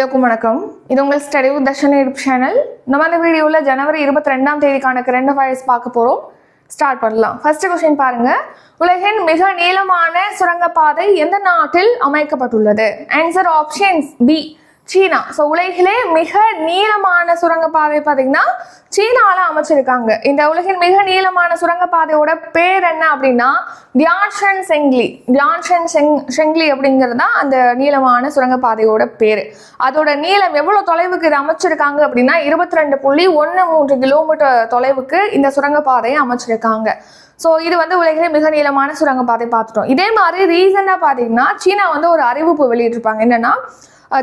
எல்லோருக்கும் வணக்கம். இது உங்கள் study with Darshan YouTube channel. நம்ம அந்த வீடியோவில் ஜனவரி இருபத்தி ரெண்டாம் தேதிக்கான கரண்ட் அஃபேர்ஸ் பார்க்க போகிறோம் ஸ்டார்ட் பண்ணலாம். ஃபர்ஸ்ட் கொஸ்டின் பாருங்க. உலகின் மிக நீளமான சுரங்கப்பாதை எந்த நாட்டில் அமைக்கப்பட்டுள்ளது? ஆன்சர் ஆப்ஷன்ஸ் பி சீனா. ஸோ உலகிலே மிக நீளமான சுரங்கப்பாதை பார்த்தீங்கன்னா சீனாவில் அமைச்சிருக்காங்க. இந்த உலகின் மிக நீளமான சுரங்கப்பாதையோட பேர் என்ன அப்படின்னா தியான்ஷன் செங்லி தியான்ஷன் செங் செங்லி அப்படிங்கிறது தான் அந்த நீளமான சுரங்கப்பாதையோட பேர். அதோட நீளம் எவ்வளோ தொலைவுக்கு இது அமைச்சிருக்காங்க அப்படின்னா இருபத்தி ரெண்டு புள்ளி ஒன்று மூன்று கிலோமீட்டர் தொலைவுக்கு இந்த சுரங்கப்பாதையை அமைச்சிருக்காங்க. ஸோ இது வந்து உலகிலே மிக நீளமான சுரங்கப்பாதை பார்த்துட்டோம். இதே மாதிரி ரீசெண்டாக பார்த்தீங்கன்னா சீனா வந்து ஒரு அறிவிப்பு வெளியிட்டிருப்பாங்க. என்னன்னா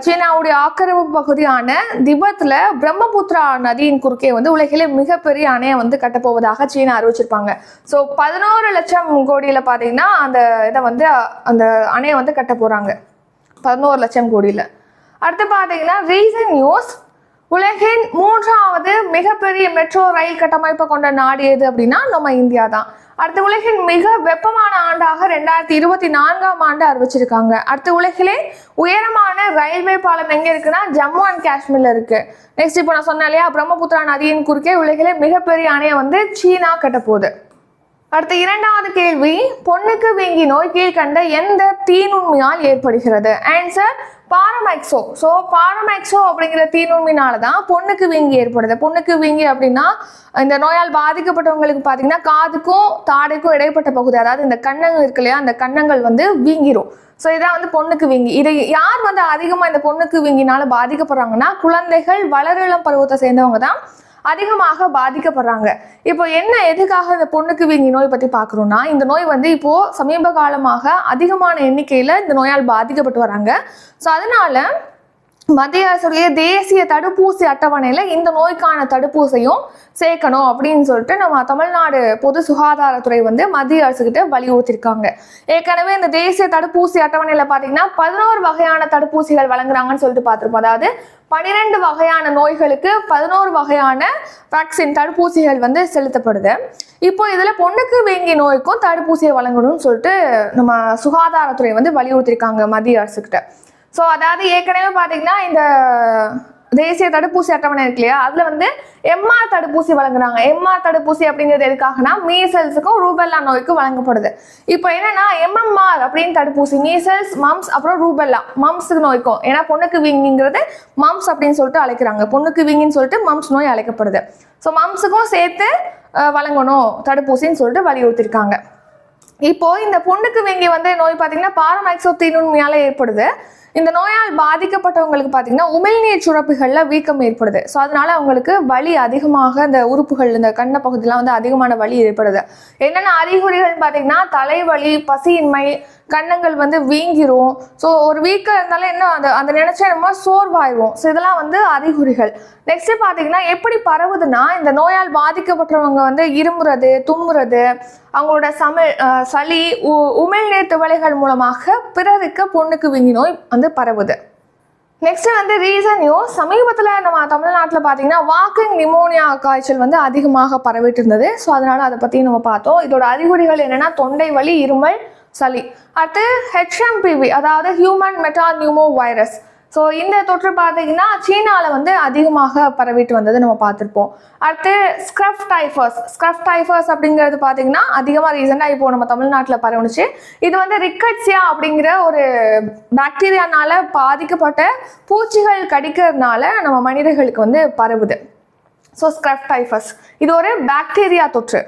சீனாவுடைய ஆக்கிரமிப்பு பகுதியான திபெத்தில் பிரம்மபுத்திரா நதியின் குறுக்கே வந்து உலகிலே மிகப்பெரிய அணையை வந்து கட்டப்போவதாக சீனா அறிவிச்சிருப்பாங்க. ஸோ பதினோரு லட்சம் கோடியில் பார்த்தீங்கன்னா அந்த இதை வந்து அந்த அணையை வந்து கட்ட போகிறாங்க பதினோரு லட்சம் கோடியில். அடுத்து பார்த்தீங்கன்னா ரீசன் நியூஸ் உலகின் மூன்றாவது மிகப்பெரிய மெட்ரோ ரயில் கட்டமைப்பை கொண்ட நாடு எது அப்படின்னா நம்ம இந்தியா தான் அடுத்து உலகின் மிக வெப்பமான ஆண்டாக ரெண்டாயிரத்தி இருபத்தி நான்காம் ஆண்டு அறிவிச்சிருக்காங்க. அடுத்து உலகிலே உயரமான ரயில்வே பாலம் எங்க இருக்குன்னா ஜம்மு அண்ட் காஷ்மீர்ல இருக்கு. நெக்ஸ்ட் இப்போ நான் சொன்னேன் இல்லையா பிரம்மபுத்திரா நதியின் குறுக்கே உலகிலே மிகப்பெரிய அணையை வந்து சீனா கட்ட போகுது அடுத்த இரண்டாவது கேள்வி பொண்ணுக்கு வீங்கி நோய் கீழ்கண்ட எந்த தீநுண்மையால் ஏற்படுகிறது? ஆன்சர் பாரமேக்ஸோ ஸோ பாரமேக்ஸோ அப்படிங்கிற தீநுண்மைனால தான் பொண்ணுக்கு வீங்கி ஏற்படுது. பொண்ணுக்கு வீங்கி அப்படின்னா இந்த நோயால் பாதிக்கப்பட்டவங்களுக்கு பார்த்தீங்கன்னா காதுக்கும் தாடைக்கும் இடைப்பட்ட பகுதி அதாவது இந்த கண்ணங்கள் இருக்கு இல்லையா அந்த கண்ணங்கள் வந்து வீங்கிரும். ஸோ இதான் வந்து பொண்ணுக்கு வீங்கி. இதை யார் வந்து அதிகமாக இந்த பொண்ணுக்கு வீங்கினால பாதிக்கப்படுறாங்கன்னா குழந்தைகள் வளரிளம் பருவத்தை சேர்ந்தவங்க தான் அதிகமாக பாதிக்கப்படுறாங்க. இப்போ என்ன எதுக்காக இந்த பொண்ணுக்கு வீங்கி நோய் பற்றி பார்க்குறோம்னா இந்த நோய் வந்து இப்போது சமீப காலமாக அதிகமான எண்ணிக்கையில் இந்த நோயால் பாதிக்கப்பட்டு வராங்க. ஸோ அதனால் மத்திய அரசுடைய தேசிய தடுப்பூசி அட்டவணையில் இந்த நோய்க்கான தடுப்பூசியும் சேர்க்கணும் அப்படின்னு சொல்லிட்டு நம்ம தமிழ்நாடு பொது சுகாதாரத்துறை வந்து மத்திய அரசுகிட்ட வலியுறுத்திருக்காங்க ஏற்கனவே இந்த தேசிய தடுப்பூசி அட்டவணையில் பார்த்தீங்கன்னா பதினோரு வகையான தடுப்பூசிகள் வழங்குறாங்கன்னு சொல்லிட்டு பார்த்துருப்போம். அதாவது பன்னிரெண்டு வகையான நோய்களுக்கு பதினோரு வகையான வேக்சின் தடுப்பூசிகள் வந்து செலுத்தப்படுது. இப்போ இதில் பொண்ணுக்கு வேங்கிய நோய்க்கும் தடுப்பூசியை வழங்கணும்னு சொல்லிட்டு நம்ம சுகாதாரத்துறை வந்து வலியுறுத்திருக்காங்க மத்திய அரசுக்கிட்ட ஸோ அதாவது ஏற்கனவே பார்த்தீங்கன்னா இந்த தேசிய தடுப்பூசி அட்டவணை இருக்கு இல்லையா? அதில் வந்து எம்ஆர் தடுப்பூசி வழங்குறாங்க. எம்ஆர் தடுப்பூசி அப்படிங்கிறது எதுக்காகனா மீசல்ஸுக்கும் ரூபெல்லா நோய்க்கும் வழங்கப்படுது. இப்போ என்னன்னா எம்எம்ஆர் அப்படின்னு தடுப்பூசி மீசல்ஸ் மம்ஸ் அப்புறம் ரூபெல்லா மம்ஸுக்கு நோய்க்கும். ஏன்னா பொண்ணுக்கு வீங்கிங்கிறது மம்ஸ் அப்படின்னு சொல்லிட்டு அழைக்கிறாங்க. பொண்ணுக்கு வீங்கின்னு சொல்லிட்டு மம்ஸ் நோய் அழைக்கப்படுது. ஸோ மம்ஸுக்கும் சேர்த்து வழங்கணும் தடுப்பூசின்னு சொல்லிட்டு வலியுறுத்திருக்காங்க. இப்போ இந்த பொண்ணுக்கு வீங்கி வந்து நோய் பார்த்தீங்கன்னா பாரமைக்சோ தீநுண்மையால ஏற்படுது. இந்த நோயால் பாதிக்கப்பட்டவங்களுக்கு பார்த்தீங்கன்னா உமிழ்நீர் சுரப்புகளில் வீக்கம் ஏற்படுது. ஸோ அதனால அவங்களுக்கு வலி அதிகமாக இந்த உறுப்புகள் இந்த கண்ண பகுதியெலாம் வந்து அதிகமான வலி ஏற்படுது. என்னென்ன அறிகுறிகள்னு பார்த்தீங்கன்னா தலைவலி பசியின்மை கண்ணங்கள் வந்து வீங்கிரும். ஸோ ஒரு வீக்காக இருந்தாலும் என்ன அந்த அந்த நினைச்சா நம்ம சோர்வாயிரும். ஸோ இதெல்லாம் வந்து அறிகுறிகள். நெக்ஸ்ட் பார்த்தீங்கன்னா எப்படி பரவுதுன்னா இந்த நோயால் பாதிக்கப்பட்டவங்க வந்து இருமுறது தும்முறது அவங்களோட சமல் சளி உ- உமிழ்நீர் துவளைகள் மூலமாக பிறருக்கு பொண்ணுக்கு வீங்கி நோய் வந்து பரவுது. நெக்ஸ்ட் வந்து ரீசன் நியூஸ் சமீபத்தில் நம்ம தமிழ்நாட்டில் பார்த்தீங்கன்னா வாக்கிங் நிமோனியா காய்ச்சல் வந்து அதிகமாக பரவிட்டு இருந்தது. ஸோ அதனால் அதை பற்றி நம்ம பார்த்தோம். இதோட அறிகுறிகள் என்னன்னா தொண்டை வலி இருமல் சளி. அடுத்து ஹெச்எம்பிவி அதாவது human metapneumovirus so இந்த தொற்று பார்த்தீங்கன்னா சீனாவில் வந்து அதிகமாக பரவிட்டு வந்தது நம்ம பார்த்துருப்போம். அடுத்து ஸ்க்ரஃப் டைஃபர்ஸ் ஸ்க்ரஃப் டைஃபர்ஸ் அப்படிங்கிறது பார்த்தீங்கன்னா அதிகமாக ரீசெண்டாக இப்போ நம்ம தமிழ்நாட்டில் பரவுனுச்சு. இது வந்து ரிக்கட்ஸியா அப்படிங்கிற ஒரு பாக்டீரியானால பாதிக்கப்பட்ட பூச்சிகள் கடிக்கிறதுனால நம்ம மனிதர்களுக்கு வந்து பரவுது. ஸோ ஸ்க்ரஃப் டைஃபஸ் இது ஒரு பாக்டீரியா தொற்று.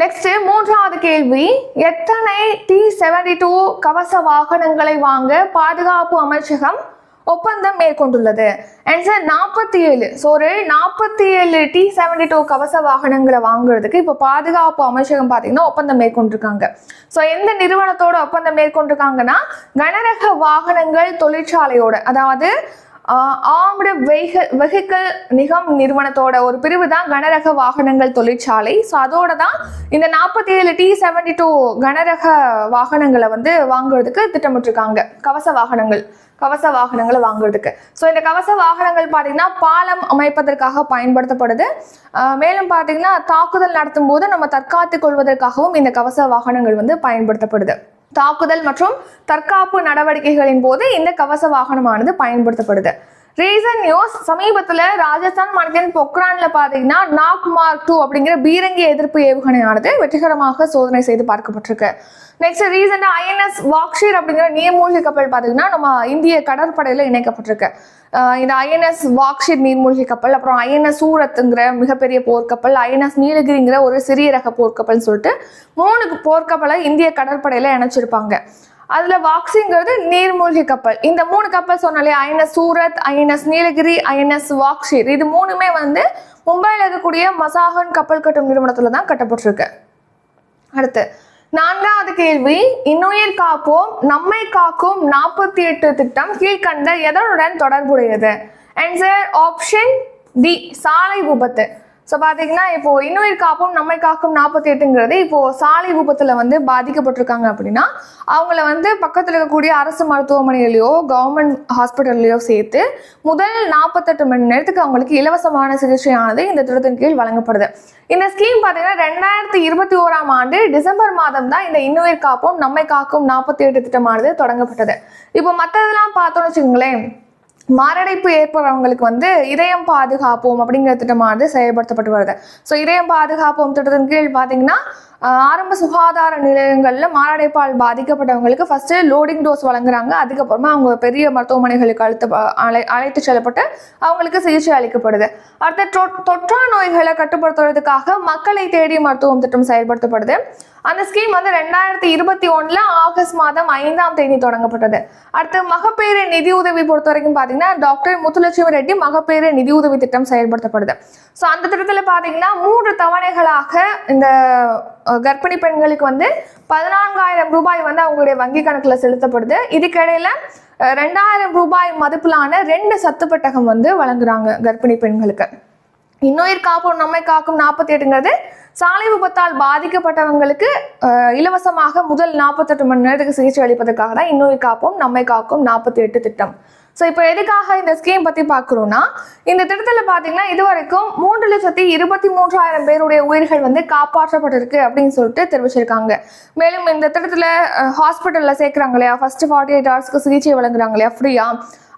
நெக்ஸ்ட் மூன்றாவது கேள்வி. எத்தனை டி செவன்டி டூ கவச வாகனங்களை வாங்க பாதுகாப்பு அமைச்சகம் ஒப்பந்தம் மேற்கொண்டுள்ளது? ஆன்சர் நாற்பத்தி ஏழு ஸோ ஒரு நாற்பத்தி ஏழு டி செவன்டி டூ கவச வாகனங்களை வாங்குறதுக்கு இப்போ பாதுகாப்பு அமைச்சகம் பார்த்தீங்கன்னா ஒப்பந்தம் மேற்கொண்டிருக்காங்க. ஸோ எந்த நிறுவனத்தோட ஒப்பந்தம் மேற்கொண்டிருக்காங்கன்னா கனரக வாகனங்கள் தொழிற்சாலையோட அதாவது ஆம்டு வெஹிக்கிள் வெஹிக்கிள் நிகம் நிறுவனத்தோட ஒரு பிரிவு தான் கனரக வாகனங்கள் தொழிற்சாலை. ஸோ அதோட தான் இந்த நாற்பத்தி ஏழு டி செவன்டி டூ கனரக வாகனங்களை வந்து வாங்குறதுக்கு திட்டமிட்டிருக்காங்க. கவச வாகனங்கள் கவச வாகனங்களை வாங்குறதுக்கு. ஸோ இந்த கவச வாகனங்கள் பார்த்தீங்கன்னா பாலம் அமைப்பதற்காக பயன்படுத்தப்படுது. மேலும் பார்த்தீங்கன்னா தாக்குதல் நடத்தும் போது நம்ம தற்காத்துக் கொள்வதற்காகவும் இந்த கவச வாகனங்கள் வந்து பயன்படுத்தப்படுது. தாக்குதல் மற்றும் தற்காப்பு நடவடிக்கைகளின் போது இந்த கவச வாகனமானது பயன்படுத்தப்படுது. ரீசன் நியூஸ் சமீபத்துல ராஜஸ்தான் மாநிலத்தின் பொக்ரான்ல பாத்தீங்கன்னா நாக் மார்க் டூ அப்படிங்கிற பீரங்கி எதிர்ப்பு ஏவுகணையானது வெற்றிகரமாக சோதனை செய்து பார்க்கப்பட்டிருக்கு. நெக்ஸ்ட் ரீசெண்டாக ஐஎன்எஸ் வாக்ஷீர் அப்படிங்கிற நீர்மூழ்கி கப்பல் பார்த்தீங்கன்னா நம்ம இந்திய கடற்படையில் இணைக்கப்பட்டிருக்கு. இந்த ஐஎன்எஸ் வாக்ஷீர் நீர்மூழ்கி கப்பல் அப்புறம் ஐஎன்எஸ் சூரத்துங்கிற மிகப்பெரிய போர்க்கப்பல் ஐஎன்எஸ் நீலகிரிங்கிற ஒரு சிறிய ரக போர்க்கப்பல்னு சொல்லிட்டு மூணு போர்க்கப்பலை இந்திய கடற்படையில் இணைச்சிருப்பாங்க. அதில் வாக்ஸிங்கிறது நீர்மூழ்கி கப்பல். இந்த மூணு கப்பல் சொன்னாலே INS Surat INS Nilgiri INS Vagsheer இது மூணுமே வந்து மும்பையில் இருக்கக்கூடிய மசாகன் கப்பல் கட்டும் நிறுவனத்தில் தான் கட்டப்பட்டிருக்கு. அடுத்து நான்காவது கேள்வி இன்னுயிர் காப்போம் நம்மை காக்கும் நாற்பத்தி எட்டு திட்டம் கீழ்கண்ட எதனுடன் தொடர்புடையது? ஆன்சர் ஆப்ஷன் டி சாலை விபத்து. ஸோ பார்த்தீங்கன்னா இப்போ இன்னுயிர் காப்போம் நம்மை காக்கும் நாற்பத்தி எட்டுங்கிறது இப்போ சாலை விபத்தில் வந்து பாதிக்கப்பட்டிருக்காங்க அப்படின்னா அவங்கள வந்து பக்கத்தில் இருக்கக்கூடிய அரசு மருத்துவமனையிலையோ கவர்மெண்ட் ஹாஸ்பிட்டல்லையோ சேர்த்து முதல் நாற்பத்தெட்டு மணி நேரத்துக்கு அவங்களுக்கு இலவசமான சிகிச்சையானது இந்த திட்டத்தின் கீழ் வழங்கப்படுது. இந்த ஸ்கீம் பார்த்தீங்கன்னா ரெண்டாயிரத்தி இருபத்தி ஓராம் ஆண்டு டிசம்பர் மாதம் தான் இந்த இன்னுயிர் காப்போம் நம்மை காக்கும் நாற்பத்தி எட்டு திட்டமானது தொடங்கப்பட்டது. இப்போ மற்றதெல்லாம் பார்த்தோம்னு வச்சுக்கோங்களேன் மாரடைப்பு ஏற்படுறவங்களுக்கு வந்து இதயம் பாதுகாப்போம் அப்படிங்கிற திட்டமானது செயல்படுத்தப்பட்டு வருது. ஸோ இதயம் பாதுகாப்போம் திட்டத்தின் கீழ் பார்த்தீங்கன்னா ஆரம்ப சுகாதார நிலையங்களில் மாரடைப்பால் பாதிக்கப்பட்டவங்களுக்கு ஃபஸ்ட்டு லோடிங் டோஸ் வழங்குறாங்க. அதுக்கப்புறமா அவங்க பெரிய மருத்துவமனைகளுக்கு அழுத்த அழை அழைத்து செல்லப்பட்டு அவங்களுக்கு சிகிச்சை அளிக்கப்படுது. அடுத்த தொற்றா நோய்களை கட்டுப்படுத்துறதுக்காக மக்களை தேடி மருத்துவம் திட்டம் செயல்படுத்தப்படுது. அந்த ஸ்கீம் வந்து ரெண்டாயிரத்தி இருபத்தி ஒன்றில் ஆகஸ்ட் மாதம் ஐந்தாம் தேதி தொடங்கப்பட்டது. அடுத்து மகப்பேறு நிதி உதவி பொறுத்த வரைக்கும் பார்த்தீங்கன்னா டாக்டர் முத்துலட்சுமி ரெட்டி மகப்பேறு நிதி உதவி திட்டம் செயல்படுத்தப்படுது. ஸோ அந்த திட்டத்தில் பார்த்தீங்கன்னா மூன்று தவணைகளாக இந்த கர்ப்பிணி பெண்களுக்கு வந்து பதினான்காயிரம் ரூபாய் வந்து அவங்களுடைய வங்கி கணக்கில் செலுத்தப்படுது. இதுக்கிடையில் ரெண்டாயிரம் ரூபாய் மதிப்பிலான ரெண்டு சத்து பெட்டகம் வந்து வழங்குறாங்க கர்ப்பிணி பெண்களுக்கு. இன்னுயிர் காப்போம் நம்மை காக்கும் நாற்பத்தி எட்டுங்கிறது சாலை விபத்தால் பாதிக்கப்பட்டவங்களுக்கு இலவசமாக முதல் நாற்பத்தெட்டு மணி நேரத்துக்கு சிகிச்சை அளிப்பதற்காக தான் இன்னுயிர் காப்போம் நம்மை காக்கும் நாற்பத்தி எட்டு திட்டம். ஸோ இப்போ எதுக்காக இந்த ஸ்கீம் பற்றி பார்க்குறோன்னா இந்த திட்டத்தில் பார்த்தீங்கன்னா இதுவரைக்கும் மூன்று லட்சத்தி இருபத்தி மூன்றாயிரம் பேருடைய உயிர்கள் வந்து காப்பாற்றப்பட்டிருக்கு அப்படின்னு சொல்லிட்டு தெரிவிச்சிருக்காங்க. மேலும் இந்த திட்டத்தில் ஹாஸ்பிட்டலில் சேர்க்குறாங்க இல்லையா? ஃபர்ஸ்ட் ஃபார்ட்டி எயிட் ஹவர்ஸ்க்கு சிகிச்சை வழங்குறாங்க இல்லையா? ஃப்ரீயா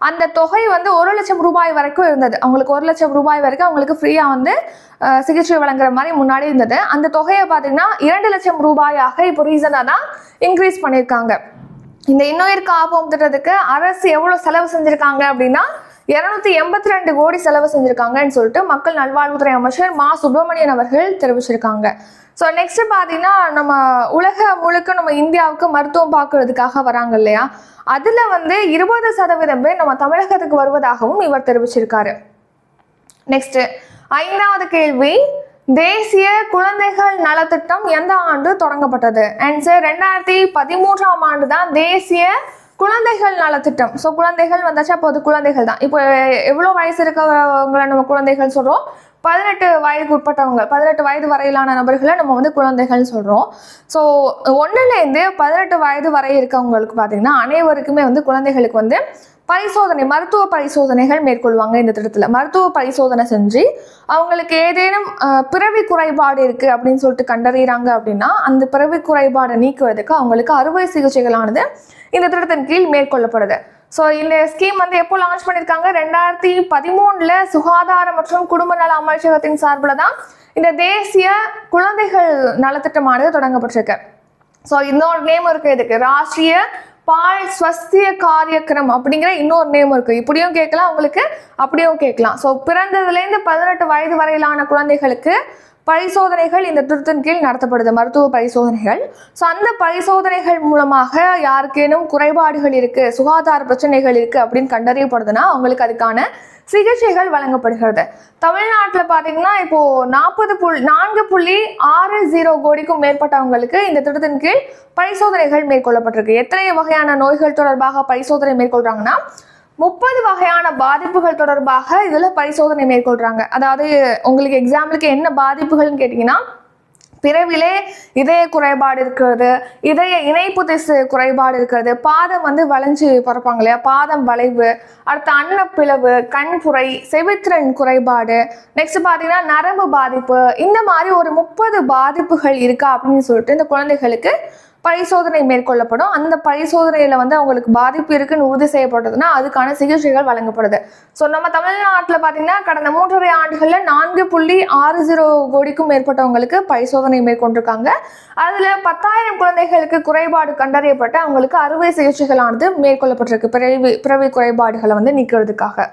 அந்த தொகை வந்து ஒரு லட்சம் ரூபாய் வரைக்கும் இருந்தது. அவங்களுக்கு ஒரு லட்சம் ரூபாய் வரைக்கும் அவங்களுக்கு ஃப்ரீயாக வந்து சிகிச்சை வழங்குற மாதிரி முன்னாடி இருந்தது. அந்த தொகையை பார்த்தீங்கன்னா இரண்டு லட்சம் ரூபாயாக இப்போ ரீசனாக தான் இன்க்ரீஸ் பண்ணியிருக்காங்க. இந்த இன்னுயிர் காப்போம் திட்டத்துக்கு அரசு எவ்வளோ செலவு செஞ்சுருக்காங்க அப்படின்னா இருநூத்தி எண்பத்தி ரெண்டு கோடி செலவு செஞ்சுருக்காங்கன்னு சொல்லிட்டு மக்கள் நல்வாழ்வுத்துறை அமைச்சர் மா. சுப்பிரமணியன் அவர்கள் தெரிவிச்சிருக்காங்க. ஸோ நெக்ஸ்ட் பார்த்தீங்கன்னா நம்ம உலக முழுக்க நம்ம இந்தியாவுக்கு மருத்துவம் பார்க்கறதுக்காக வராங்க இல்லையா? அதில் வந்து இருபது சதவீதம் பேர் நம்ம தமிழகத்துக்கு வருவதாகவும் இவர் தெரிவிச்சிருக்காரு. நெக்ஸ்ட் ஐந்தாவது கேள்வி தேசிய குழந்தைகள் நலத்திட்டம் எந்த ஆண்டு தொடங்கப்பட்டது? ஆன்சர் ரெண்டாயிரத்தி பதிமூன்றாம் ஆண்டு தான் தேசிய குழந்தைகள் நலத்திட்டம். ஸோ குழந்தைகள் வந்தாச்சு அப்போ அது குழந்தைகள் தான் இப்போ எவ்வளோ வயசு இருக்கிறவங்களை நம்ம குழந்தைகள் சொல்கிறோம் பதினெட்டு வயதுக்கு உட்பட்டவங்க பதினெட்டு வயது வரையிலான நபர்களை நம்ம வந்து குழந்தைகள் சொல்கிறோம் ஸோ ஒன்றுலேருந்து பதினெட்டு வயது வரை இருக்கவங்களுக்கு பார்த்தீங்கன்னா அனைவருக்குமே வந்து குழந்தைகளுக்கு வந்து பரிசோதனை மருத்துவ பரிசோதனைகள் மேற்கொள்வாங்க இந்த திட்டத்தில். மருத்துவ பரிசோதனை செஞ்சு அவங்களுக்கு ஏதேனும் பிறவி குறைபாடு இருக்குது அப்படின்னு சொல்லிட்டு கண்டறிகிறாங்க அப்படின்னா அந்த பிறவி குறைபாடை நீக்குவதற்கு அவங்களுக்கு அறுவை சிகிச்சைகளானது இந்த திட்டத்தின் கீழ் மேற்கொள்ளப்படுது. ஸோ இந்த ஸ்கீம் வந்து எப்போ லான்ச் பண்ணியிருக்காங்க ரெண்டாயிரத்தி பதிமூணுல சுகாதார மற்றும் குடும்ப நல அமைச்சகத்தின் சார்பில் தான் இந்த தேசிய குழந்தைகள் நலத்திட்டமானது தொடங்கப்பட்டிருக்கு. ஸோ இன்னொரு நேம் இருக்கு இதுக்கு. ராஷ்டிரிய பால் ஸ்வஸ்திய காரியக்கிரம் அப்படிங்கிற இன்னொரு நேம் இருக்கு. இப்படியும் கேட்கலாம் உங்களுக்கு அப்படியும் கேட்கலாம். ஸோ பிறந்ததுலேருந்து பதினெட்டு வயது வரையிலான குழந்தைகளுக்கு பரிசோதனைகள் இந்த திட்டத்தின் கீழ் நடத்தப்படுது மருத்துவ பரிசோதனைகள். ஸோ அந்த பரிசோதனைகள் மூலமாக யாருக்கேனும் குறைபாடுகள் இருக்கு சுகாதார பிரச்சனைகள் இருக்கு அப்படின்னு கண்டறியப்படுதுன்னா அவங்களுக்கு அதுக்கான சிகிச்சைகள் வழங்கப்படுகிறது. தமிழ்நாட்டில் பார்த்தீங்கன்னா இப்போ நாற்பது புள்ளி நான்கு புள்ளி ஆறு ஜீரோ கோடிக்கும் மேற்பட்டவங்களுக்கு இந்த திட்டத்தின் கீழ் பரிசோதனைகள் மேற்கொள்ளப்பட்டிருக்கு. எத்தனை வகையான நோய்கள் தொடர்பாக பரிசோதனை மேற்கொள்றாங்கன்னா முப்பது வகையான பாதிப்புகள் தொடர்பாக இதில் பரிசோதனை மேற்கொள்கிறாங்க அதாவது உங்களுக்கு எக்ஸாம்பிளுக்கு என்ன பாதிப்புகள்னு கேட்டிங்கன்னா பிறவிலே இதய குறைபாடு இருக்கிறது இதய இணைப்பு திசு குறைபாடு இருக்கிறது பாதம் வந்து வளைஞ்சு பிறப்பாங்க இல்லையா? பாதம் வளைவு அடுத்து அன்னப்பிளவு கண்புரை செவித்திறன் குறைபாடு நெக்ஸ்ட் பார்த்தீங்கன்னா நரம்பு பாதிப்பு இந்த மாதிரி ஒரு முப்பது பாதிப்புகள் இருக்கா அப்படின்னு சொல்லிட்டு இந்த குழந்தைகளுக்கு பரிசோதனை மேற்கொள்ளப்படும். அந்த பரிசோதனையில் வந்து அவங்களுக்கு பாதிப்பு இருக்குன்னு உறுதி செய்யப்பட்டதுன்னா அதுக்கான சிகிச்சைகள் வழங்கப்படுது. ஸோ நம்ம தமிழ்நாட்டில் பார்த்தீங்கன்னா கடந்த மூன்றரை ஆண்டுகளில் நான்கு புள்ளி ஆறு ஜீரோ கோடிக்கும் மேற்பட்டவங்களுக்கு பரிசோதனை மேற்கொண்டிருக்காங்க. அதில் பத்தாயிரம் குழந்தைகளுக்கு குறைபாடு கண்டறியப்பட்டு அவங்களுக்கு அறுவை சிகிச்சைகளானது மேற்கொள்ளப்பட்டிருக்கு. பிறவி பிறவி குறைபாடுகளை வந்து நீக்கிறதுக்காக.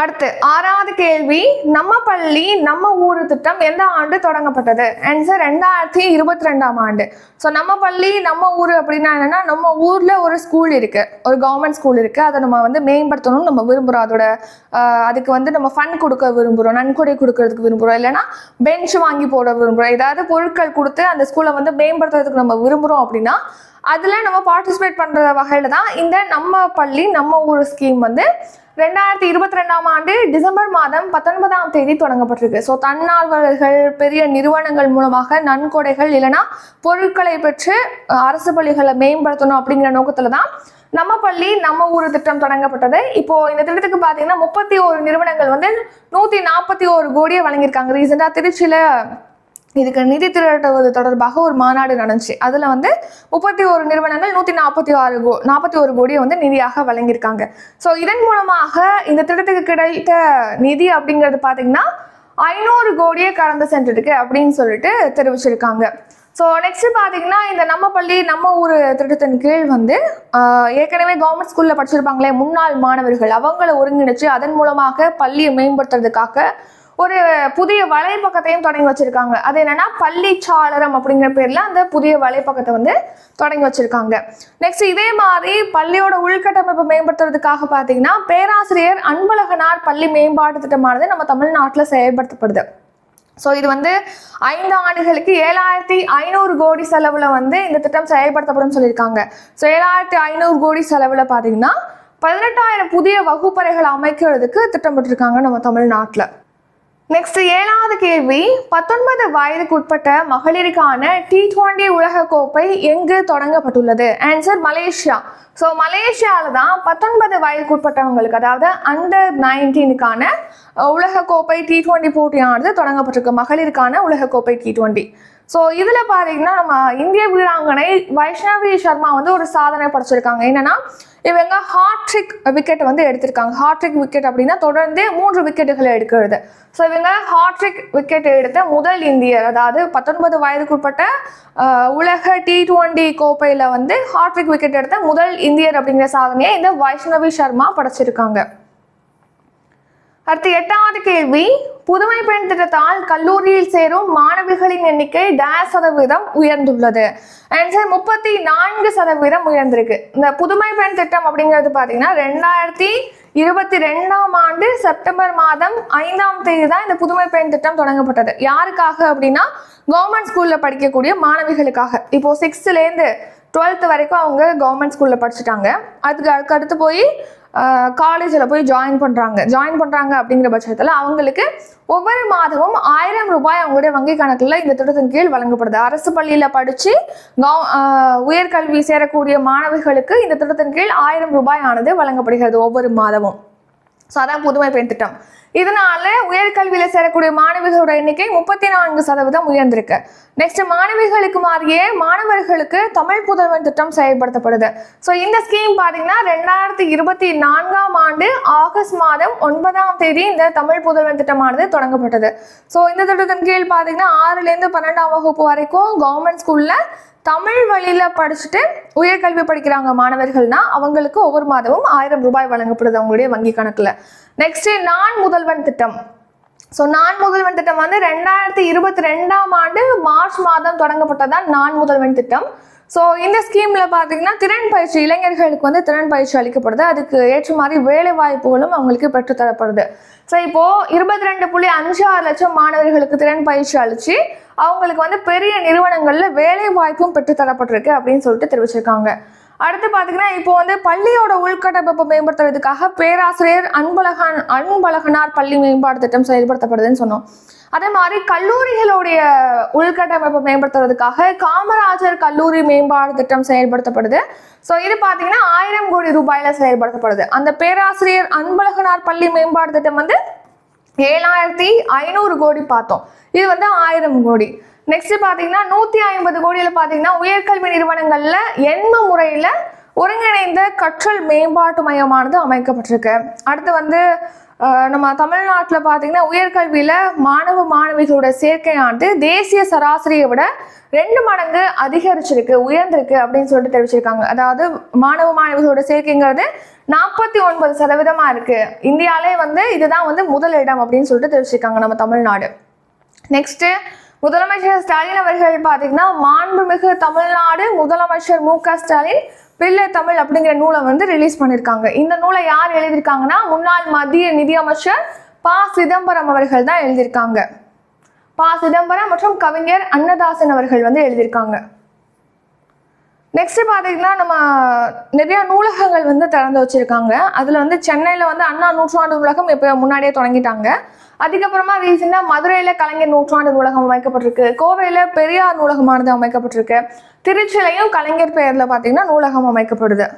அடுத்து ஆறாவது கேள்வி நம்ம பள்ளி நம்ம ஊர் திட்டம் எந்த ஆண்டு தொடங்கப்பட்டது? ஆன்சர் ரெண்டாயிரத்தி இருபத்தி ரெண்டாம் ஆண்டு. ஸோ நம்ம பள்ளி நம்ம ஊர் அப்படின்னா என்னன்னா நம்ம ஊர்ல ஒரு ஸ்கூல் இருக்கு. ஒரு கவர்மெண்ட் ஸ்கூல் இருக்கு. அதை நம்ம வந்து மேம்படுத்தணும்னு நம்ம விரும்புகிறோம் அதோட அதுக்கு வந்து நம்ம ஃபண்ட் கொடுக்க விரும்புகிறோம் நன்கொடை கொடுக்கறதுக்கு விரும்புகிறோம் இல்லைன்னா பெஞ்ச் வாங்கி போட விரும்புகிறோம் ஏதாவது பொருட்கள் கொடுத்து அந்த ஸ்கூலை வந்து மேம்படுத்துறதுக்கு நம்ம விரும்புகிறோம் அப்படின்னா அதில் நம்ம பார்ட்டிசிபேட் பண்ணுற வகையில் தான் இந்த நம்ம பள்ளி நம்ம ஊர் ஸ்கீம் வந்து ரெண்டாயிரத்தி இருபத்தி ரெண்டாம் ஆண்டு டிசம்பர் மாதம் பத்தொன்பதாம் தேதி தொடங்கப்பட்டிருக்கு. ஸோ தன்னார்வலர்கள் பெரிய நிறுவனங்கள் மூலமாக நன்கொடைகள் இல்லைன்னா பொருட்களை பெற்று அரசு பள்ளிகளை மேம்படுத்தணும் அப்படிங்கிற நோக்கத்தில் தான் நம்ம பள்ளி நம்ம ஊர் திட்டம் தொடங்கப்பட்டது. இப்போ இந்த திட்டத்துக்கு பார்த்தீங்கன்னா முப்பத்தி ஒரு நிறுவனங்கள் வந்து நூற்றி நாற்பத்தி ஒரு கோடியை வழங்கியிருக்காங்க. ரீசெண்டாக திருச்சியில் இதுக்கு நிதி திரட்டுவது தொடர்பாக ஒரு மாநாடு நடந்துச்சு. அதில் வந்து முப்பத்தி ஒரு நிறுவனங்கள் நூற்றி நாற்பத்தி ஆறு கோ நாற்பத்தி ஒரு கோடியை வந்து நிதியாக வழங்கியிருக்காங்க. ஸோ இதன் மூலமாக இந்த திட்டத்துக்கு கிடைத்த நிதி அப்படிங்கிறது பார்த்தீங்கன்னா ஐநூறு கோடியே கடந்து சென்றிருக்கு அப்படின்னு சொல்லிட்டு தெரிவிச்சிருக்காங்க. ஸோ நெக்ஸ்ட் பார்த்தீங்கன்னா இந்த நம்ம பள்ளி நம்ம ஊர் திட்டத்தின் கீழ் வந்து ஏற்கனவே கவர்மெண்ட் ஸ்கூலில் படிச்சிருப்பாங்களே முன்னாள் மாணவர்கள் அவங்கள ஒருங்கிணைச்சு அதன் மூலமாக பள்ளியை மேம்படுத்துறதுக்காக ஒரு புதிய வலைப்பக்கத்தையும் தொடங்கி வச்சிருக்காங்க. அது என்னன்னா பள்ளிச்சாளரம் அப்படிங்கிற பேர்ல அந்த புதிய வலைப்பக்கத்தை வந்து தொடங்கி வச்சிருக்காங்க. நெக்ஸ்ட் இதே மாதிரி பள்ளியோட உள்கட்டமைப்பை மேம்படுத்துறதுக்காக பார்த்தீங்கன்னா பேராசிரியர் அன்பழகனார் பள்ளி மேம்பாட்டு திட்டமானது நம்ம தமிழ்நாட்டில் செயல்படுத்தப்படுது. ஸோ இது வந்து ஐந்து ஆண்டுகளுக்கு ஏழாயிரத்தி ஐநூறு கோடி செலவில் வந்து இந்த திட்டம் செயல்படுத்தப்படும் சொல்லியிருக்காங்க. ஸோ ஏழாயிரத்தி ஐநூறு கோடி செலவில் பார்த்தீங்கன்னா பதினெட்டாயிரம் புதிய வகுப்பறைகள் அமைக்கிறதுக்கு திட்டமிட்டிருக்காங்க நம்ம தமிழ்நாட்டில். நெக்ஸ்ட் ஏழாவது கேள்வி பத்தொன்பது வயதுக்கு உட்பட்ட மகளிருக்கான டி டுவெண்டி உலகக்கோப்பை எங்கு தொடங்கப்பட்டுள்ளது? Answer Malaysia. ஸோ மலேசியாவில் தான் பத்தொன்பது வயதுக்கு உட்பட்டவங்களுக்கு அதாவது அண்டர் நைன்டீனுக்கான உலகக்கோப்பை டி டுவெண்டி போட்டியானது தொடங்கப்பட்டிருக்கு. மகளிருக்கான உலகக்கோப்பை டி டுவெண்டி ஸோ இதில் பார்த்தீங்கன்னா நம்ம இந்திய வீராங்கனை வைஷ்ணவி சர்மா வந்து ஒரு சாதனை படைச்சிருக்காங்க. என்னன்னா இவங்க ஹார்ட்ரிக் விக்கெட் வந்து எடுத்திருக்காங்க. ஹார்ட்ரிக் விக்கெட் அப்படின்னா தொடர்ந்து மூன்று விக்கெட்டுகளை எடுக்கிறது. ஸோ இவங்க ஹார்ட்ரிக் விக்கெட் எடுத்த முதல் இந்தியர் அதாவது பத்தொன்பது வயதுக்குட்பட்ட உலக டி டுவெண்டி கோப்பையில் வந்து ஹார்ட்ரிக் விக்கெட் எடுத்த முதல் இந்தியர் அப்படிங்கிற சாதனையை இந்த வைஷ்ணவி சர்மா படைச்சிருக்காங்க. அடுத்து எட்டாவது கேள்வி. புதுமை பெண் திட்டத்தால் கல்லூரியில் சேரும் மாணவிகளின் எண்ணிக்கை டேஸ் சதவீதம் உயர்ந்துள்ளது. ஆன்சர் முப்பத்தி நான்கு சதவீதம் உயர்ந்திருக்கு. இந்த புதுமை பெண் திட்டம் அப்படிங்கிறது பார்த்தீங்கன்னா ரெண்டாயிரத்தி இருபத்தி ரெண்டாம் ஆண்டு செப்டம்பர் மாதம் ஐந்தாம் தேதி தான் இந்த புதுமை பெண் திட்டம் தொடங்கப்பட்டது. யாருக்காக அப்படின்னா கவர்மெண்ட் ஸ்கூல்ல படிக்கக்கூடிய மாணவிகளுக்காக. இப்போ சிக்ஸ்த்துலேருந்து டுவெல்த் வரைக்கும் அவங்க கவர்மெண்ட் ஸ்கூலில் படிச்சுட்டாங்க. அதுக்கு அதுக்கு அடுத்து போய் காலேஜில் போய் ஜாயின் பண்ணுறாங்க ஜாயின் பண்ணுறாங்க அப்படிங்கிற பட்சத்தில் அவங்களுக்கு ஒவ்வொரு மாதமும் ஆயிரம் ரூபாய் அவங்களுடைய வங்கி கணக்கில் இந்த திட்டத்தின் கீழ் வழங்கப்படுது. அரசு பள்ளியில் படித்து கவ உயர்கல்வி சேரக்கூடிய மாணவிகளுக்கு இந்த திட்டத்தின் கீழ் ஆயிரம் ரூபாய் ஆனது வழங்கப்படுகிறது ஒவ்வொரு மாதமும். ஸோ அதான் புதுமை பெண் திட்டம். இதனால உயர்கல்வியில சேரக்கூடிய மாணவிகளோட எண்ணிக்கை முப்பத்தி நான்கு சதவீதம் உயர்ந்திருக்கு. நெக்ஸ்ட் மாணவிகளுக்கு மாறியே மாணவர்களுக்கு தமிழ் புதல்வன் திட்டம் செயல்படுத்தப்படுது. ஸோ இந்த ஸ்கீம் பார்த்தீங்கன்னா ரெண்டாயிரத்தி இருபத்தி நான்காம் ஆண்டு ஆகஸ்ட் மாதம் ஒன்பதாம் தேதி இந்த தமிழ் புதல்வன் திட்டமானது தொடங்கப்பட்டது. ஸோ இந்த திட்டத்தின் கீழ் பார்த்தீங்கன்னா ஆறுலேருந்து பன்னெண்டாம் வகுப்பு வரைக்கும் கவர்மெண்ட் ஸ்கூல்ல தமிழ் வழியில படிச்சுட்டு உயர்கல்வி படிக்கிறாங்க மாணவர்கள்னா அவங்களுக்கு ஒவ்வொரு மாதமும் ஆயிரம் ரூபாய் வழங்கப்படுது அவங்களுடைய வங்கி கணக்குல. நெக்ஸ்ட் நான் முதல்வன் திட்டம். ஸோ நான் முதல்வன் திட்டம் வந்து ரெண்டாயிரத்தி இருபத்தி ரெண்டாம் ஆண்டு மார்ச் மாதம் தொடங்கப்பட்டதான் நான் முதல்வன் திட்டம். ஸோ இந்த ஸ்கீமில் பார்த்தீங்கன்னா திறன் பயிற்சி இளைஞர்களுக்கு வந்து திறன் பயிற்சி அளிக்கப்படுது. அதுக்கு ஏற்ற மாதிரி வேலை வாய்ப்புகளும் அவங்களுக்கு பெற்றுத்தரப்படுது ஸோ இப்போது இருபத்தி ரெண்டு புள்ளி அஞ்சு ஆறு லட்சம் மாணவர்களுக்கு திறன் பயிற்சி அளித்து அவங்களுக்கு வந்து பெரிய நிறுவனங்களில் வேலை வாய்ப்பும் பெற்றுத்தரப்பட்டிருக்கு அப்படின்னு சொல்லிட்டு தெரிவிச்சிருக்காங்க. அடுத்து பார்த்தீங்கன்னா இப்போ வந்து பள்ளியோட உள்கட்டமைப்பை மேம்படுத்துறதுக்காக பேராசிரியர் அன்பழகன் அன்பழகனார் பள்ளி மேம்பாடு திட்டம் செயல்படுத்தப்படுதுன்னு சொன்னோம். அதே மாதிரி கல்லூரிகளுடைய உள்கட்டமைப்பை மேம்படுத்துறதுக்காக காமராஜர் கல்லூரி மேம்பாடு திட்டம் செயல்படுத்தப்படுது. ஸோ இது பார்த்தீங்கன்னா ஆயிரம் கோடி ரூபாயில செயல்படுத்தப்படுது. அந்த பேராசிரியர் அன்பழகனார் பள்ளி மேம்பாடு திட்டம் வந்து ஏழாயிரத்தி ஐநூறு கோடி பார்த்தோம். இது வந்து ஆயிரம் கோடி. நெக்ஸ்ட் பார்த்தீங்கன்னா நூத்தி ஐம்பது கோடியில் பார்த்தீங்கன்னா உயர்கல்வி நிறுவனங்களில் எண்ம முறையில் ஒருங்கிணைந்த கற்றல் மேம்பாட்டு மையமானது அமைக்கப்பட்டிருக்கு. அடுத்து வந்து நம்ம தமிழ்நாட்டில் பார்த்தீங்கன்னா உயர்கல்வியில் மாணவ மாணவிகளோட சேர்க்கையானது தேசிய சராசரியை விட ரெண்டு மடங்கு அதிகரிச்சிருக்கு உயர்ந்திருக்கு அப்படின்னு சொல்லிட்டு தெரிவிச்சிருக்காங்க. அதாவது மாணவ மாணவிகளோட சேர்க்கைங்கிறது நாற்பத்தி ஒன்பது சதவீதமா இருக்கு. இந்தியாவிலே வந்து இதுதான் வந்து முதல் இடம் அப்படின்னு சொல்லிட்டு தெரிவிச்சிருக்காங்க நம்ம தமிழ்நாடு. நெக்ஸ்ட்டு முதலமைச்சர் ஸ்டாலின் அவர்கள் பார்த்தீங்கன்னா மாண்புமிகு தமிழ்நாடு முதலமைச்சர் மு க ஸ்டாலின் பிள்ளை தமிழ் அப்படிங்கிற நூலை வந்து ரிலீஸ் பண்ணியிருக்காங்க. இந்த நூலை யார் எழுதியிருக்காங்கன்னா முன்னாள் மத்திய நிதியமைச்சர் ப. சிதம்பரம் அவர்கள் தான் எழுதியிருக்காங்க. ப. சிதம்பரம் மற்றும் கவிஞர் அன்னதாசன் அவர்கள் வந்து எழுதியிருக்காங்க. நெக்ஸ்ட் பார்த்தீங்கன்னா நம்ம நிறைய நூலகங்கள் வந்து திறந்து வச்சுருக்காங்க. அதில் வந்து சென்னையில் வந்து அண்ணா நூற்றாண்டு நூலகம் இப்போ முன்னாடியே தொடங்கிட்டாங்க. அதுக்கப்புறமா ரீசெண்டாக மதுரையில் கலைஞர் நூற்றாண்டு நூலகம் அமைக்கப்பட்டிருக்கு. கோவையில் பெரியார் நூலகமானது அமைக்கப்பட்டிருக்கு. திருச்சிலையும் கலைஞர் பெயரில் பார்த்தீங்கன்னா நூலகம் அமைக்கப்படுது.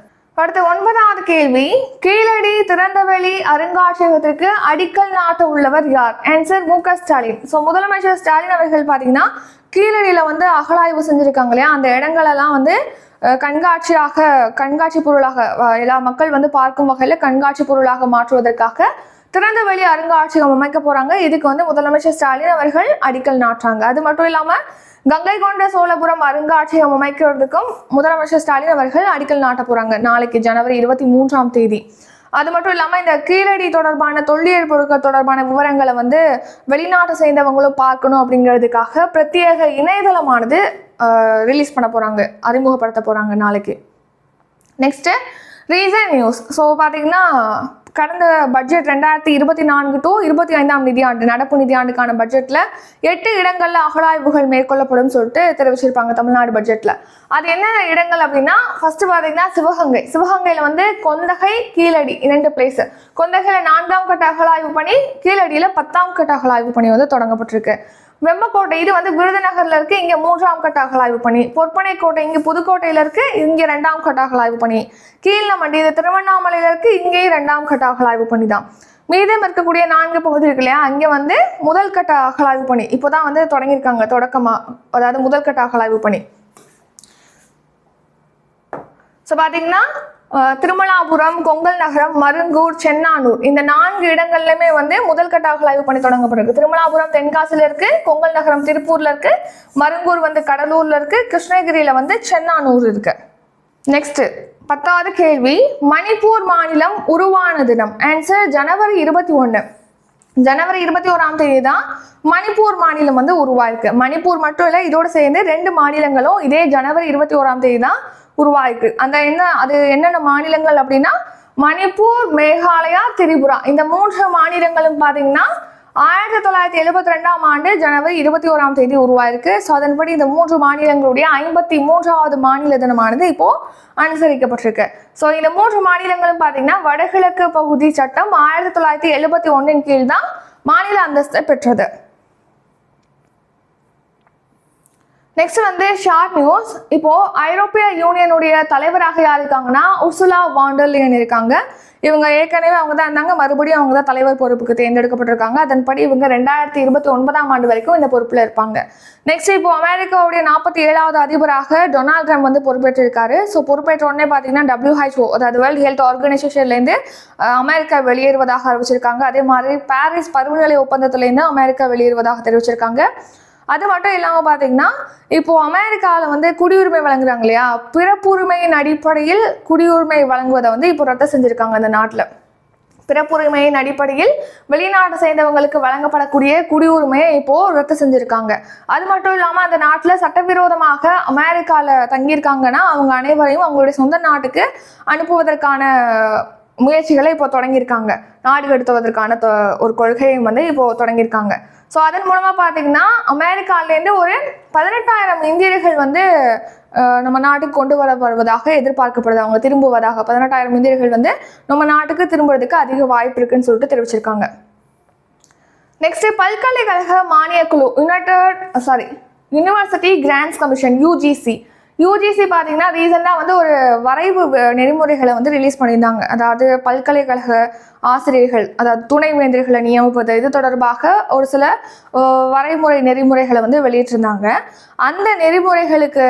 அடுத்து ஒன்பதாவது கேள்வி. கீழடி திறந்தவெளி அருங்காட்சியகத்திற்கு அடிக்கல் நாட்ட உள்ளவர் யார்? ஆன்சர் மு க. ஸ்டாலின். ஸோ முதலமைச்சர் ஸ்டாலின் அவர்கள் பார்த்தீங்கன்னா கீழடியில வந்து அகழாய்வு செஞ்சுருக்காங்க இல்லையா? அந்த இடங்களெல்லாம் வந்து கண்காட்சியாக கண்காட்சி பொருளாக எல்லா மக்கள் வந்து பார்க்கும் வகையில் கண்காட்சி பொருளாக மாற்றுவதற்காக திறந்த வெளி அருங்காட்சியகம் அமைக்க போறாங்க. இதுக்கு வந்து முதலமைச்சர் ஸ்டாலின் அவர்கள் அடிக்கல் நாட்டுறாங்க. அது மட்டும் இல்லாம கங்கை கொண்ட சோழபுரம் அருங்காட்சியகம் அமைக்கிறதுக்கும் முதலமைச்சர் ஸ்டாலின் அவர்கள் அடிக்கல் நாட்ட போறாங்க. நாளைக்கு ஜனவரி இருபத்தி மூன்றாம் தேதி. அது மட்டும் இல்லாமல் இந்த கீழடி தொடர்பான தொல்லியல் பொருட்கள் தொடர்பான விவரங்களை வந்து வெளிநாட்டை சேர்ந்தவங்களும் பார்க்கணும் அப்படிங்கிறதுக்காக பிரத்யேக இணையதளமானது ரிலீஸ் பண்ண போகிறாங்க அறிமுகப்படுத்த போகிறாங்க நாளைக்கு. நெக்ஸ்ட்டு ரீசன் நியூஸ் ஸோ பார்த்தீங்கன்னா கடந்த பட்ஜெட் ரெண்டாயிரத்தி இருபத்தி நான்கு டு இருபத்தி ஐந்தாம் நிதியாண்டு நடப்பு நிதியாண்டுக்கான பட்ஜெட்டில் எட்டு இடங்களில் அகழாய்வுகள் மேற்கொள்ளப்படும் சொல்லிட்டு தெரிவிச்சிருப்பாங்க தமிழ்நாடு பட்ஜெட்டில் அது என்ன இடங்கள் அப்படின்னா ஃபர்ஸ்ட் பார்த்தீங்கன்னா சிவகங்கை. சிவகங்கையில் வந்து கொந்தகை கீழடி இரண்டு பிளேஸ் கொந்தகையில் நான்காம் கட்ட அகழாய்வு பணி கீழடியில் பத்தாம் கட்ட அகழாய்வு பணி வந்து தொடங்கப்பட்டிருக்கு. வெம்பக்கோட்டை இது வந்து விருதுநகர்ல இருக்கு. இங்க மூன்றாம் கட்ட அகலாய்வு பணி. பொற்பனை கோட்டை இங்க புதுக்கோட்டையில இருக்கு. இங்க ரெண்டாம் கட்ட அகலாய்வு பணி. கீழ்நமண்டி இது திருவண்ணாமலையில இருக்கு. இங்கேயும் ரெண்டாம் கட்ட அகலாய்வு பணி தான். மீதம் இருக்கக்கூடிய நான்கு பகுதி இருக்கு இல்லையா? அங்கே வந்து முதல் கட்ட அகலாய்வு பணி. இப்போதான் வந்து தொடங்கியிருக்காங்க தொடக்கமா. அதாவது முதல் கட்ட அகலாய்வு பணி. ஸோ பார்த்தீங்கன்னா திருமலாபுரம் கொங்கல் நகரம் மருங்கூர் சென்னானூர் இந்த நான்கு இடங்கள்லையுமே வந்து முதல் கட்ட அகலாய்வு பணி தொடங்கப்பட்டிருக்கு திருமலாபுரம் தென்காசியில் இருக்கு கொங்கல் நகரம் திருப்பூர்ல இருக்கு மருங்கூர் வந்து கடலூர்ல இருக்கு கிருஷ்ணகிரியில வந்து சென்னானூர் இருக்கு. நெக்ஸ்ட் பத்தாவது கேள்வி மணிப்பூர் மாநிலம் உருவான தினம். ஆன்சர் ஜனவரி இருபத்தி ஒன்று ஜனவரி இருபத்தி ஓராம் தேதி தான் மணிப்பூர் மாநிலம் வந்து உருவாயிருக்கு. மணிப்பூர் மட்டும் இல்லை இதோட சேர்ந்து ரெண்டு மாநிலங்களும் இதே ஜனவரி இருபத்தி ஓராம் தேதி தான் உருவாயிருக்கு. அந்த என்ன அது என்னென்ன மாநிலங்கள் அப்படின்னா மணிப்பூர் மேகாலயா திரிபுரா. இந்த மூன்று மாநிலங்களும் பார்த்தீங்கன்னா ஆயிரத்தி தொள்ளாயிரத்தி எழுபத்தி ரெண்டாம் ஆண்டு ஜனவரி இருபத்தி ஓராம் தேதி உருவாயிருக்கு. ஸோ அதன்படி இந்த மூன்று மாநிலங்களுடைய ஐம்பத்தி மூன்றாவது மாநில தினமானது இப்போ அனுசரிக்கப்பட்டிருக்கு. ஸோ இந்த மூன்று மாநிலங்களும் பார்த்தீங்கன்னா வடகிழக்கு பகுதி சட்டம் ஆயிரத்தி தொள்ளாயிரத்தி எழுபத்தி ஒன்றின் கீழ் தான் மாநில அந்தஸ்தை பெற்றது. நெக்ஸ்ட் வந்து ஷார்ட் நியூஸ் இப்போ ஐரோப்பிய யூனியனுடைய தலைவராக யார் இருக்காங்கன்னா உர்சுலா வாண்டர்லியன் இருக்காங்க. இவங்க ஏற்கனவே அவங்க தான் இருந்தாங்க. மறுபடியும் அவங்க தான் தலைவர் பொறுப்புக்கு தேர்ந்தெடுக்கப்பட்டிருக்காங்க. அதன்படி இவங்க ரெண்டாயிரத்தி இருபத்தி ஒன்பதாம் ஆண்டு வரைக்கும் இந்த பொறுப்பில் இருப்பாங்க. நெக்ஸ்ட் இப்போ அமெரிக்காவுடைய நாற்பத்தி ஏழாவது அதிபராக டொனால்ட் ட்ரம்ப் வந்து பொறுப்பேற்றிருக்காரு. ஸோ பொறுப்பேற்ற உடனே பார்த்தீங்கன்னா டபிள்யூஹெச்ஓ அதாவது வேர்ல்ட் ஹெல்த் ஆர்கனைசேஷன்லேருந்து அமெரிக்கா வெளியேறுவதாக அறிவிச்சிருக்காங்க. அதே மாதிரி பாரிஸ் பருவநிலை ஒப்பந்தத்திலேருந்து அமெரிக்கா வெளியேறுவதாக தெரிவிச்சிருக்காங்க. அது மட்டும் இல்லாமல் பார்த்தீங்கன்னா இப்போ அமெரிக்காவில் வந்து குடியுரிமை வழங்குறாங்க இல்லையா? பிறப்புரிமையின் அடிப்படையில் குடியுரிமை வழங்குவதை வந்து இப்போ ரத்து செஞ்சுருக்காங்க அந்த நாட்டில். பிறப்புரிமையின் அடிப்படையில் வெளிநாட்டை சேர்ந்தவங்களுக்கு வழங்கப்படக்கூடிய குடியுரிமையை இப்போ ரத்து செஞ்சிருக்காங்க. அது மட்டும் இல்லாமல் அந்த நாட்டில் சட்டவிரோதமாக அமெரிக்காவில் தங்கியிருக்காங்கன்னா அவங்க அனைவரையும் அவங்களுடைய சொந்த நாட்டுக்கு அனுப்புவதற்கான முயற்சிகளை இப்போ தொடங்கியிருக்காங்க. நாடு கடத்துவதற்கான தொ- ஒரு கொள்கையை வந்து இப்போ தொடங்கியிருக்காங்க. ஸோ அதன் மூலமாக பார்த்தீங்கன்னா அமெரிக்காலேருந்து ஒரு பதினெட்டாயிரம் இந்தியர்கள் வந்து நம்ம நாட்டுக்கு கொண்டு வரப்படுவதாக எதிர்பார்க்கப்படுது. அவங்க திரும்புவதாக பதினெட்டாயிரம் இந்தியர்கள் வந்து நம்ம நாட்டுக்கு திரும்புறதுக்கு அதிக வாய்ப்பு இருக்குன்னு சொல்லிட்டு தெரிவிச்சிருக்காங்க. நெக்ஸ்ட் பல்கலைக்கழக மானிய குழு united sorry university grants commission UGC UGC பார்த்தீங்கன்னா ரீசெண்டாக வந்து ஒரு வரைவு நெறிமுறைகளை வந்து ரிலீஸ் பண்ணியிருந்தாங்க. அதாவது பல்கலைக்கழக ஆசிரியர்கள் அதாவது துணைவேந்தர்களை நியமிப்பது இது தொடர்பாக ஒரு சில வரைமுறை நெறிமுறைகளை வந்து வெளியிட்டிருந்தாங்க. அந்த நெறிமுறைகளுக்கு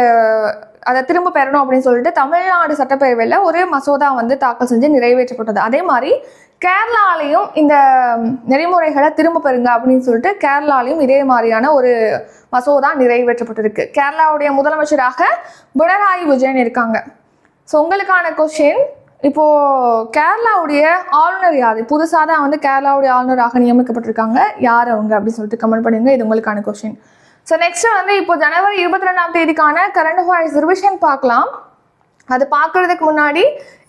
அதை திரும்ப பெறணும் அப்படின்னு சொல்லிட்டு தமிழ்நாடு சட்டப்பேரவையில் ஒரு மசோதா வந்து தாக்கல் செஞ்சு நிறைவேற்றப்பட்டது. அதே மாதிரி கேரளாலையும் இந்த நெறிமுறைகளை திரும்ப பெறுங்க அப்படின்னு சொல்லிட்டு கேரளாலையும் இதே மாதிரியான ஒரு மசோதா நிறைவேற்றப்பட்டிருக்கு. கேரளாவுடைய முதலமைச்சராக பினராயி விஜயன் இருக்காங்க. ஸோ உங்களுக்கான கொஷின் இப்போ கேரளாவுடைய ஆளுநர் யார்? புதுசாக தான் வந்து கேரளாவுடைய ஆளுநராக நியமிக்கப்பட்டிருக்காங்க. யார் அவங்க அப்படின்னு சொல்லிட்டு கமெண்ட் பண்ணுங்க. இது உங்களுக்கான கொஷின் ஸோ நெக்ஸ்ட் வந்து இப்போ ஜனவரி இருபத்தி ரெண்டாம் தேதிக்கான கரண்ட் அஃபேர்ஸ் ரிவிஷன் பார்க்கலாம். அது பார்க்கறதுக்கு முன்னாடி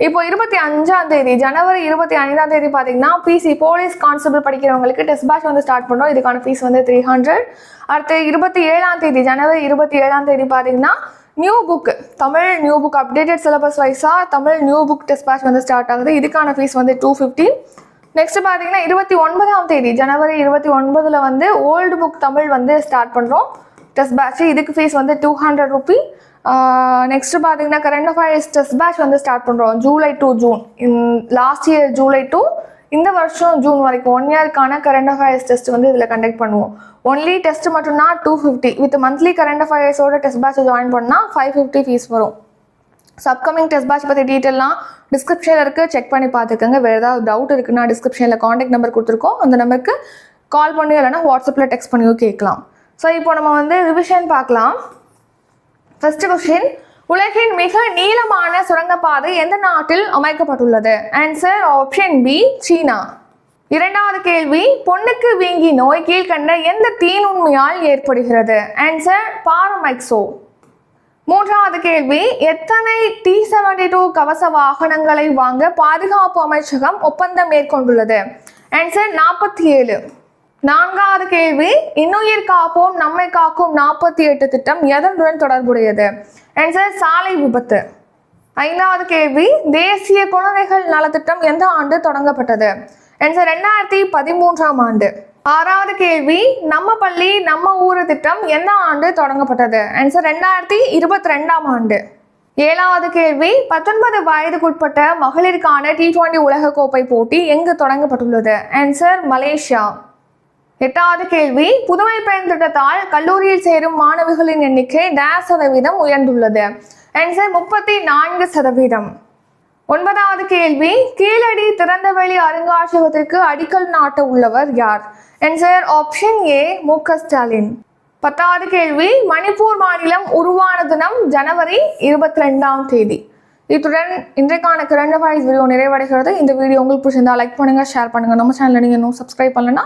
இப்போ இருபத்தி அஞ்சாம் தேதி ஜனவரி இருபத்தி ஐந்தாம் தேதி பார்த்தீங்கன்னா பிசி போலீஸ் கான்ஸ்டபிள் படிக்கிறவங்களுக்கு டெஸ்ட் பேட்ச் வந்து ஸ்டார்ட் பண்ணுறோம் இதுக்கான ஃபீஸ் வந்து த்ரீ ஹண்ட்ரட் அடுத்து இருபத்தி ஏழாம் தேதி ஜனவரி இருபத்தி ஏழாம் தேதி பார்த்தீங்கன்னா new book Tamil new book updated syllabus வைஸாக Tamil new book test batch வந்து ஸ்டார்ட் ஆகுது. இதுக்கான ஃபீஸ் வந்து டூ ஃபிஃப்டி நெக்ஸ்ட் பார்த்தீங்கன்னா இருபத்தி ஒன்பதாம் தேதி ஜனவரி இருபத்தி ஒன்பதில் வந்து ஓல்டு புக் தமிழ் வந்து ஸ்டார்ட் பண்ணுறோம் டெஸ்ட் பேட்ச் இதுக்கு ஃபீஸ் வந்து டூ ஹண்ட்ரட் ருபி நெக்ஸ்ட் பார்த்தீங்கன்னா கரண்ட் அஃபேர்ஸ் டெஸ்ட் பேட்ச் வந்து ஸ்டார்ட் பண்ணுறோம் July to June. Last year July to இந்த வருஷம் ஜூன் வரைக்கும் ஒன் இயர்க்கான கரண்ட் அஃபேர்ஸ் டெஸ்ட் வந்து இதில் கண்டக்ட் பண்ணுவோம். Only test மட்டும்னா two fifty with monthly current அஃபேர்ஸோட test batch join பண்ணால் ஃபைவ் ஃபிஃப்டி ஃபீஸ் வரும். ஸோ அப்கமிங் டெஸ்ட் பேட்ச் பற்றி டீட்டெயிலாம் டிஸ்கிரிப்ஷனில் இருக்குது செக் பண்ணி பார்த்துக்கோங்க வேறு ஏதாவது டவுட் இருக்குன்னா டிஸ்கிரிப்ஷனில் காண்டாக்ட் நம்பர் கொடுத்துருக்கோம். அந்த நம்பருக்கு கால் பண்ணியும் இல்லைன்னா வாட்ஸ்அப்பில் டெக்ஸ்ட் பண்ணியோ கேட்கலாம். ஸோ இப்போ நம்ம வந்து ரிவிஷன் பார்க்கலாம். ஃபர்ஸ்ட் கொஸ்டின் உலகின் மிக நீளமான சுரங்கப்பாதை எந்த நாட்டில் அமைக்கப்பட்டுள்ளது? ஆன்சர் ஆப்ஷன் பி சீனா. இரண்டாவது கேள்வி. பொண்ணுக்கு வீங்கி நோய் கீழ்கண்ட எந்த தீநுண்மையால் ஏற்படுகிறது? ஆன்சர் பாரமைக்சோ மூன்றாவது கேள்வி. எத்தனை டி செவன்டி டூ கவச வாகனங்களை வாங்க பாதுகாப்பு அமைச்சகம் ஒப்பந்தம் மேற்கொண்டுள்ளது? ஆன்சர் நாற்பத்தி ஏழு. நான்காவது கேள்வி இன்னுயிர் காப்போம் நம்மை காக்கும் நாற்பத்தி எட்டு திட்டம் எதனுடன் தொடர்புடையது? ஆன்சர் சாலை விபத்து. ஐந்தாவது கேள்வி தேசிய குழந்தைகள் நலத்திட்டம் எந்த ஆண்டு தொடங்கப்பட்டது? ஆன்சர் ரெண்டாயிரத்தி பதிமூன்றாம் ஆண்டு. ஆறாவது கேள்வி நம்ம பள்ளி நம்ம ஊரு திட்டம் எந்த ஆண்டு தொடங்கப்பட்டது? ஆன்சர் ரெண்டாயிரத்தி இருபத்தி ரெண்டாம் ஆண்டு. ஏழாவது கேள்வி பத்தொன்பது வயதுக்குட்பட்ட மகளிருக்கான டி டுவெண்டி உலகக்கோப்பை போட்டி எங்கு தொடங்கப்பட்டுள்ளது? Answer Malaysia. எட்டாவது கேள்வி புதுமை பெண் திட்டத்தால் கல்லூரியில் சேரும் மாணவிகளின் எண்ணிக்கை டேஸ் சதவீதம் உயர்ந்துள்ளது. ஆன்சர் முப்பத்தி நான்கு சதவீதம். ஒன்பதாவது கேள்வி கீழடி திறந்தவெளி அருங்காட்சியகத்திற்கு அடிக்கல் நாட்ட உள்ளவர் யார்? ஆன்சர் ஆப்ஷன் ஏ மு க ஸ்டாலின். பத்தாவது கேள்வி மணிப்பூர் மாநிலம் உருவான தினம் ஜனவரி இருபத்தி ரெண்டாம் தேதி. இத்துடன் இன்றைக்கான கிரண்ட வாய்ஸ் வீடியோ நிறைவடைகிறது. இந்த வீடியோ உங்களுக்கு பிடிச்சிருந்தா லைக் பண்ணுங்கள் ஷேர் பண்ணுங்கள் நம்ம சேனலில் நீங்கள் இன்னும் சப்ஸ்கிரைப் பண்ணலன்னா